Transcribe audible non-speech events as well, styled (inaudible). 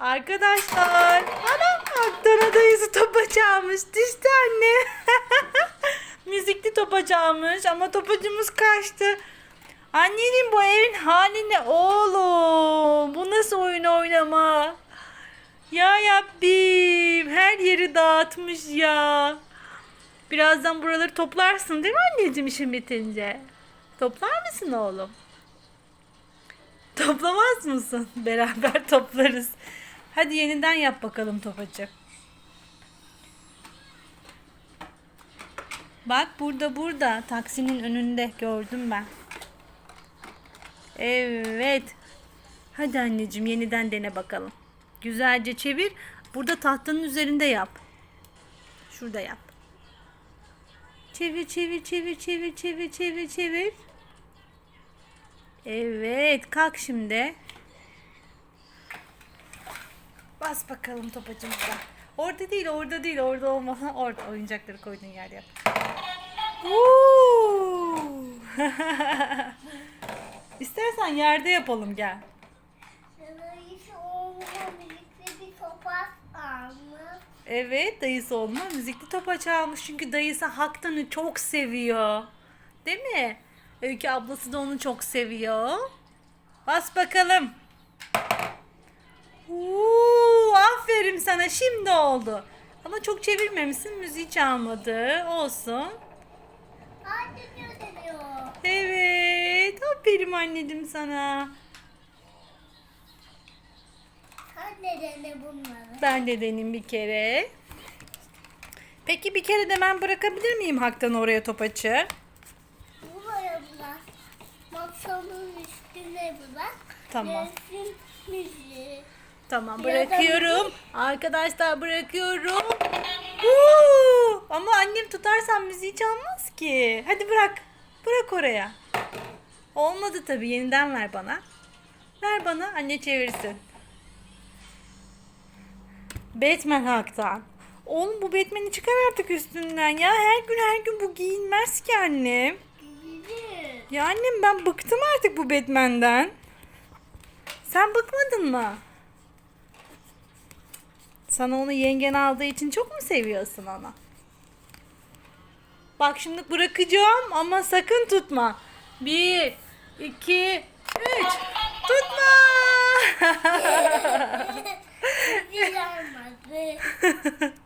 Arkadaşlar. Ana Aktan'a dayısı topa çalmış. Düştü anne. (laughs) Müzikli topa çalmış ama topacımız kaçtı. Anneciğim bu evin hali ne oğlum? Bu nasıl oyun oynama? Ya Rabbim her yeri dağıtmış ya. Birazdan buraları toplarsın değil mi anneciğim işin bitince? Toplar mısın oğlum? Toplamaz mısın? (laughs) Beraber toplarız. Hadi yeniden yap bakalım topacı. Bak burada burada taksinin önünde gördüm ben. Evet. Hadi anneciğim yeniden dene bakalım. Güzelce çevir. Burada tahtanın üzerinde yap. Şurada yap. Çevir çevir çevir çevir çevir çevir çevir. Evet kalk şimdi. Bas bakalım topacımıza. Orada değil orada değil orada olmasa (laughs) orada oyuncakları koyduğun yer yap. (laughs) İstersen yerde yapalım gel. Evet dayısı olma müzikli topa çalmış çünkü dayısı Haktan'ı çok seviyor. Değil mi? Öykü ablası da onu çok seviyor. Bas bakalım. Uuu, aferin sana şimdi oldu. Ama çok çevirmemişsin müziği çalmadı. Olsun. Anne deniyor. Evet aferin anneciğim sana. Sen de dene bunları. Ben de deneyim bir kere. Peki bir kere de ben bırakabilir miyim Haktan oraya topaçı? Buraya bırak. Masanın üstüne bırak. Tamam. Resim müziği. Tamam bırakıyorum. Arkadaşlar bırakıyorum. Huu! Ama annem tutarsan müziği çalmaz ki. Hadi bırak. Bırak oraya. Olmadı tabii. Yeniden ver bana. Ver bana. Anne çevirsin. Batman Hak'tan. Oğlum bu Batman'i çıkar artık üstünden ya. Her gün her gün bu giyinmez ki annem. Ya annem ben bıktım artık bu Batman'den. Sen bıkmadın mı? Sana onu yengen aldığı için çok mu seviyorsun onu? Bak şimdi bırakacağım ama sakın tutma. Bir, iki, üç. Tutma. (laughs) (laughs)